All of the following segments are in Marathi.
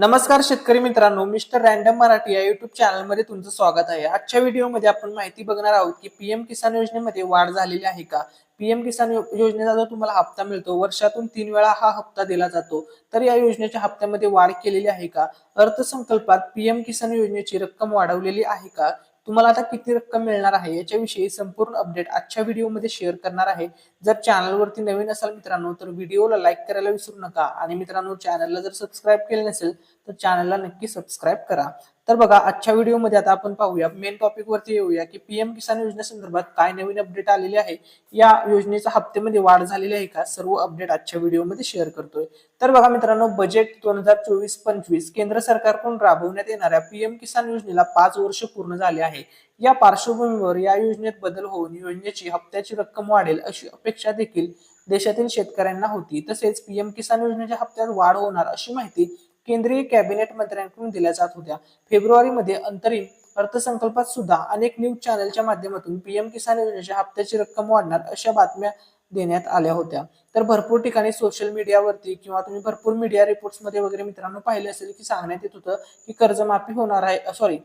नमस्कार शेतकरी मित्रांनो मिस्टर रँडम मराठी या युट्यूब चॅनलमध्ये तुमचं स्वागत आहे. आजच्या व्हिडिओमध्ये आपण माहिती बघणार आहोत की पीएम किसान योजनेमध्ये वाढ झालेली आहे का? पीएम किसान योजनेचा जो तुम्हाला हप्ता मिळतो वर्षातून तीन वेळा हा हप्ता दिला जातो. तर या योजनेच्या हप्त्यामध्ये वाढ केलेली आहे का? अर्थसंकल्पात पीएम किसान योजनेची रक्कम वाढवलेली आहे का? तुम्हाला आता किती रक्कम मिळणार आहे याच्याविषयी संपूर्ण अपडेट आजच्या व्हिडिओमध्ये शेअर करणार आहे. जर चॅनलवरती नवीन असाल मित्रांनो तर व्हिडिओला लाईक करायला विसरू नका. आणि मित्रांनो चॅनलला जर सबस्क्राईब केले नसेल तर चॅनलला नक्की सबस्क्राईब करा. तर बघा आजच्या व्हिडिओमध्ये आता आपण पाहूया. मेन टॉपिक वरती येऊया की पीएम किसान योजनेसंदर्भात काय नवीन अपडेट आलेले आहे? या योजनेच्या हप्त्यामध्ये वाढ झालेली आहे का? सर्व अपडेट आजच्या व्हिडिओमध्ये शेअर करतोय. तर बघा मित्रांनो बजेट दोन हजार चोवीस पंचवीस केंद्र सरकारकडून राबवण्यात येणाऱ्या पीएम किसान योजनेला पाच वर्ष पूर्ण झाले आहे. या पार्श्वभूमीवर या योजनेत बदल होऊन योजनेची हप्त्याची रक्कम वाढेल अशी अपेक्षा देखील देशातील शेतकऱ्यांना होती. तसेच पीएम किसान योजनेच्या हप्त्यात वाढ होणार अशी माहिती केंद्रीय कॅबिनेट मंत्र्यांकडून दिल्या जात होत्या. फेब्रुवारीमध्ये अंतरिम अर्थसंकल्पात सुद्धा अनेक न्यूज चॅनलच्या माध्यमातून पीएम किसान योजनेच्या हप्त्याची रक्कम वाढणार अशा बातम्या देण्यात आल्या होत्या. तर भरपूर ठिकाणी सोशल मीडियावरती किंवा तुम्ही भरपूर मीडिया रिपोर्ट्समध्ये वगैरे मित्रांनो पाहिले असेल की सांगण्यात येत होतं की कर्जमाफी होणार आहे सॉरी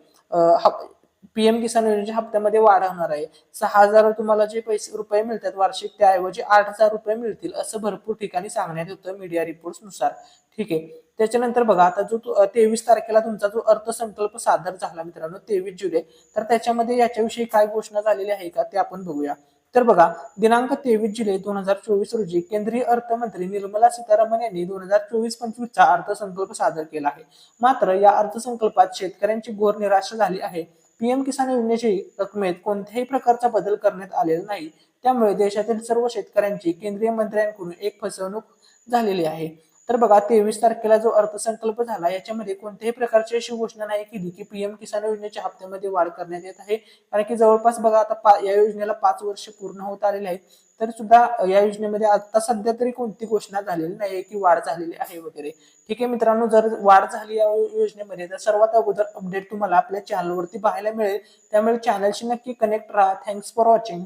पीएम किसान योजनेच्या हप्त्यामध्ये वाढ होणार आहे. सहा हजार तुम्हाला जे पैसे रुपये मिळतात वार्षिक त्याऐवजी आठ हजार रुपये मिळतील असं भरपूर ठिकाणी सांगण्यात येतं मीडिया रिपोर्ट्सनुसार ठीक आहे. त्याच्यानंतर बघा आता जो तेवीस तारखेला तुमचा जो अर्थसंकल्प सादर झाला मित्रांनो तेवीस जुलै तर त्याच्यामध्ये याच्याविषयी काय घोषणा झालेली आहे का ते आपण बघूया. तर बघा दिनांक तेवीस जुलै दोन हजार चोवीस रोजी केंद्रीय अर्थमंत्री निर्मला सीतारामन यांनी दोन हजार चोवीस पंचवीसचा अर्थसंकल्प सादर केला आहे. मात्र या अर्थसंकल्पात शेतकऱ्यांची घोर निराशा झाली आहे. पीएम किसान योजनेची रकमेत कोणत्याही प्रकारचा बदल करण्यात आलेला नाही. त्यामुळे देशातील सर्व शेतकऱ्यांची केंद्रीय मंत्र्यांकडून एक फसवणूक झालेली आहे. तर बघा तेवीस तारखेला जो अर्थसंकल्प झाला याच्यामध्ये कोणत्याही प्रकारची अशी घोषणा नाही केली की पीएम किसान योजनेच्या हप्त्यामध्ये वाढ करण्यात येत आहे. कारण की जवळपास बघा आता पा- या योजनेला पाच वर्ष पूर्ण होत आलेले आहेत. तरी सुद्धा या योजनेमध्ये आता सध्या तरी कोणती घोषणा झालेली नाही की वाढ झालेली आहे वगैरे. ठीक आहे मित्रांनो जर वाढ झाली या योजनेमध्ये तर सर्वात अगोदर अपडेट तुम्हाला आपल्या चॅनलवरती पाहायला मिळेल. त्यामुळे चॅनलशी नक्की कनेक्ट राहा. Thanks for watching